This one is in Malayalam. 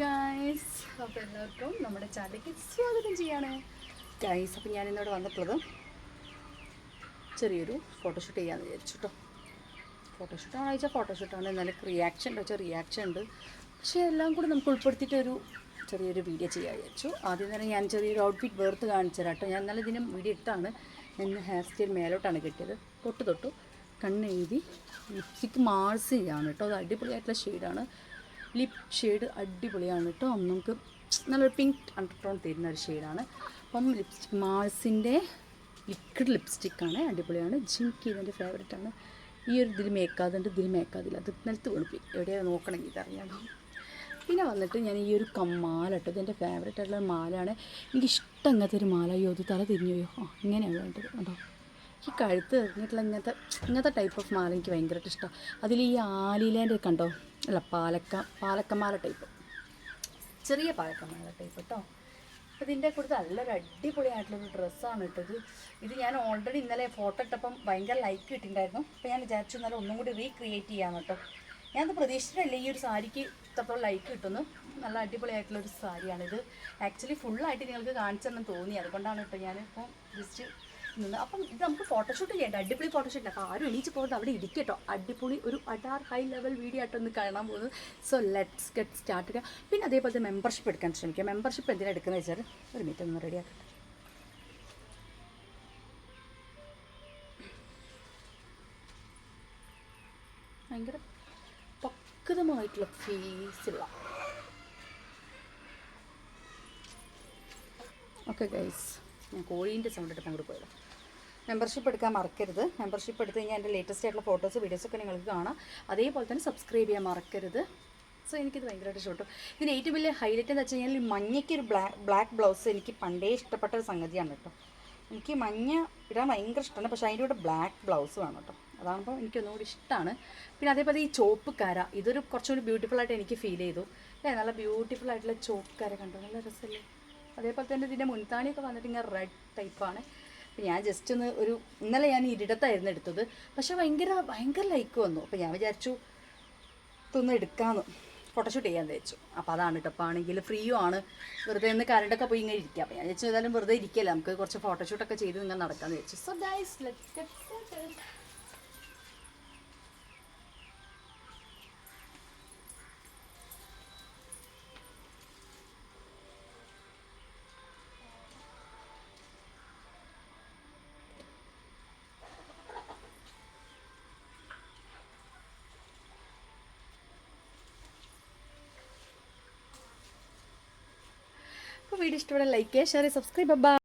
ഗായ്സ് അപ്പോൾ എല്ലാവർക്കും നമ്മുടെ ചാനലിലേക്ക് സ്വാഗതം ചെയ്യാണ്. ഗായ്സ് അപ്പോൾ ഞാൻ ഇന്നിവിടെ വന്നിട്ടുള്ളത് ചെറിയൊരു ഫോട്ടോഷൂട്ട് ചെയ്യാമെന്ന് വിചാരിച്ചു കേട്ടോ ഫോട്ടോഷൂട്ടാണ് ചോദിച്ചാൽ ഫോട്ടോഷൂട്ടാണ് എന്നാലും റിയാക്ഷൻ ഉണ്ട് വെച്ചാൽ റിയാക്ഷൻ ഉണ്ട് പക്ഷേ എല്ലാം കൂടി നമുക്ക് ഉൾപ്പെടുത്തിയിട്ടൊരു ചെറിയൊരു വീഡിയോ ചെയ്യാൻ വിചാരിച്ചു. ആദ്യം തന്നെ ഞാൻ ചെറിയൊരു ഔട്ട്ഫിറ്റ് വേർത്ത് കാണിച്ചു കേട്ടോ ഞാൻ നല്ല ഇതിനും വീഡിയോ ഇട്ടാണ് എന്ന് ഹെയർ സ്റ്റൈൽ മേലോട്ടാണ് കിട്ടിയത്. തൊട്ട് തൊട്ടു കണ്ണെഴുതി ലിപ്സ്റ്റിക്ക് മാർസ് ചെയ്യാണ് കേട്ടോ. അത് അടിപൊളിയായിട്ടുള്ള ഷെയ്ഡാണ് ലിപ് ഷെയ്ഡ് അടിപൊളിയാണ് കേട്ടോ നമുക്ക് നല്ലൊരു പിങ്ക് അണ്ടർടോൺ തരുന്ന ഒരു ഷെയ്ഡാണ് അപ്പം ലിപ്സ്റ്റിക് മാൾസിന്റെ ലിക്വിഡ് ലിപ്സ്റ്റിക്കാണ് അടിപൊളിയാണ്. ജിംക്ക് ഇതിന്റെ ഫേവറേറ്റാണ് ഈ ഒരു ഇതിൽ മേക്കാതുണ്ട് ഇതിൽ മേക്കാതില്ല അത് നിലത്ത് വെളുപ്പി എവിടെയാണ് നോക്കണമെങ്കിൽ ഇതറിയാമോ പിന്നെ വന്നിട്ട് ഞാൻ ഈ ഒരു കമ്മാല കേട്ടോ ഇതെന്റെ ഫേവറേറ്റ് ആയിട്ടുള്ള മാലയാണ് എനിക്ക് ഇഷ്ടം ഇങ്ങനത്തെ ഒരു മാല. അയ്യോ അത് തല തിരിഞ്ഞോയോ ആ ഇങ്ങനെയാണ് വേണ്ടത്. കേട്ടോ ഈ കഴുത്ത് എറിഞ്ഞിട്ടുള്ള ഇങ്ങനത്തെ ഇങ്ങനത്തെ ടൈപ്പ് ഓഫ് മാല എനിക്ക് ഭയങ്കരമായിട്ട് ഇഷ്ടമാണ് അതിൽ ഈ ആലിലേന്റെ കണ്ടോ? അല്ല പാലക്ക പാലക്കമാല ടൈപ്പ് ചെറിയ പാലക്കമാല ടൈപ്പ് കേട്ടോ അപ്പോൾ ഇതിന്റെ കൂടുതൽ നല്ലൊരു അടിപൊളിയായിട്ടുള്ളൊരു ഡ്രസ്സാണ് ഇട്ടത് ഇത്. ഞാൻ ഓൾറെഡി ഇന്നലെ ഫോട്ടോ ഇട്ടപ്പം ഭയങ്കര ലൈക്ക് കിട്ടിയിട്ടുണ്ടായിരുന്നു അപ്പോൾ ഞാൻ വിചാരിച്ചു ഇന്നലെ ഒന്നും കൂടി റീക്രിയേറ്റ് ചെയ്യാം കേട്ടോ ഞാനത് പ്രതീക്ഷിച്ചിട്ടല്ല ഈ ഒരു സാരിക്ക് ഇത്രത്തോളം ലൈക്ക് കിട്ടുന്നു. നല്ല അടിപൊളിയായിട്ടുള്ളൊരു സാരിയാണിത്. ആക്ച്വലി ഫുള്ളായിട്ട് നിങ്ങൾക്ക് കാണിച്ചെന്ന് തോന്നി. അതുകൊണ്ടാണ് കേട്ടോ ഞാനിപ്പോൾ ജസ്റ്റ് നിന്ന്. അപ്പം ഇത് നമുക്ക് ഫോട്ടോഷൂട്ട് ചെയ്യണ്ട അടിപൊളി ഫോട്ടോഷൂട്ട് ആരും എണീച്ച് പോകുന്നത് അവിടെ ഇരിക്കട്ടോ അടിപൊളി ഒരു അഡാർ ഹൈ ലെവൽ വീഡിയോ ആയിട്ട് ഒന്ന് കാണാൻ പോകുന്നത്. സോ ലെറ്റ്സ് ഗെറ്റ് സ്റ്റാർട്ട് ചെയ്യുക പിന്നെ അതേപോലെ മെമ്പർഷിപ്പ് എടുക്കാൻ ശ്രമിക്കുക മെമ്പർഷിപ്പ് എന്തിനാണ് എടുക്കുന്നത് വെച്ചാൽ ഒരു മിനിറ്റ് ഒന്ന് റെഡിയാക്കട്ടെ ഭയങ്കര പക്വതമായിട്ടുള്ള ഫേസുള്ള ഓക്കെ ഗൈസ് കോഴീന്റെ സൗണ്ട് എടുക്കാൻ അങ്ങോട്ട് പോയത്. മെമ്പർഷിപ്പ് എടുക്കാൻ മറക്കരുത്. മെമ്പർഷിപ്പ് എടുത്ത് കഴിഞ്ഞാൽ എന്റെ ലേറ്റസ്റ്റ് ആയിട്ടുള്ള ഫോട്ടോസ് വീഡിയോസൊക്കെ നിങ്ങൾക്ക് കാണാം. അതേപോലെ തന്നെ സബ്സ്ക്രൈബ് ചെയ്യാൻ മറക്കരുത്. സോ എനിക്കിത് ഭയങ്കരമായിട്ട് ഇഷ്ടപ്പെട്ടു. ഇതിന് ഏറ്റവും വലിയ ഹൈലൈറ്റ് എന്ന് വെച്ച് കഴിഞ്ഞാൽ മഞ്ഞയ്ക്ക് ഒരു ബ്ലാക്ക് ബ്ലാക്ക് ബ്ലൗസ് എനിക്ക് പണ്ടേ ഇഷ്ടപ്പെട്ട ഒരു സംഗതിയാണ് കേട്ടോ. എനിക്ക് മഞ്ഞ ഇടാൻ ഭയങ്കര ഇഷ്ടമാണ്. പക്ഷേ അതിന്റെ കൂടെ ബ്ലാക്ക് ബ്ലൗസ് വേണം കേട്ടോ. അതാകുമ്പോൾ എനിക്ക് കൂടി ഇഷ്ടമാണ് പിന്നെ അതേപോലെ ഈ ചോപ്പ് കര. ഇതൊരു കുറച്ചുകൂടി ബ്യൂട്ടിഫുൾ ആയിട്ട് എനിക്ക് ഫീൽ ചെയ്തു. അല്ലേ? നല്ല ബ്യൂട്ടിഫുൾ ആയിട്ടുള്ള ചോപ്പ് കര കണ്ടോ? നല്ല രസമല്ലേ? അതേപോലെ തന്നെ ഇതിന്റെ മുൻതാണിയൊക്കെ വന്നിട്ട് ഇങ്ങനെ റെഡ് ടൈപ്പാണ് അപ്പോൾ ഞാൻ ജസ്റ്റ് ഒന്ന് ഒരു ഇന്നലെ ഞാൻ ഇരിടത്തായിരുന്നു എടുത്തത്. പക്ഷെ ഭയങ്കര ഭയങ്കര ലൈക്ക് വന്നു. അപ്പോൾ ഞാൻ വിചാരിച്ചു ഇതൊന്ന് എടുക്കാമെന്ന് ഫോട്ടോഷൂട്ട് ചെയ്യാൻ വെച്ചു അപ്പോൾ അതാണ് കേട്ടോ. അപ്പോൾ ആണെങ്കിൽ ഫ്രീയും ആണ്. വെറുതെ ഒന്ന് കറണ്ടൊക്കെ പോയി ഇങ്ങനെ ഇരിക്കുക. അപ്പോൾ ഞാൻ ഏതായാലും വെറുതെ ഇരിക്കല്ല. നമുക്ക് കുറച്ച് ഫോട്ടോഷൂട്ടൊക്കെ ചെയ്ത് നിങ്ങൾ നടക്കാമെന്ന് വെച്ചു so guys let's get video ഇഷ്ടപ്പെടാൻ ലൈക്ക് ചെയ്യുക ഷെയർ സബ്സ്ക്രൈബ്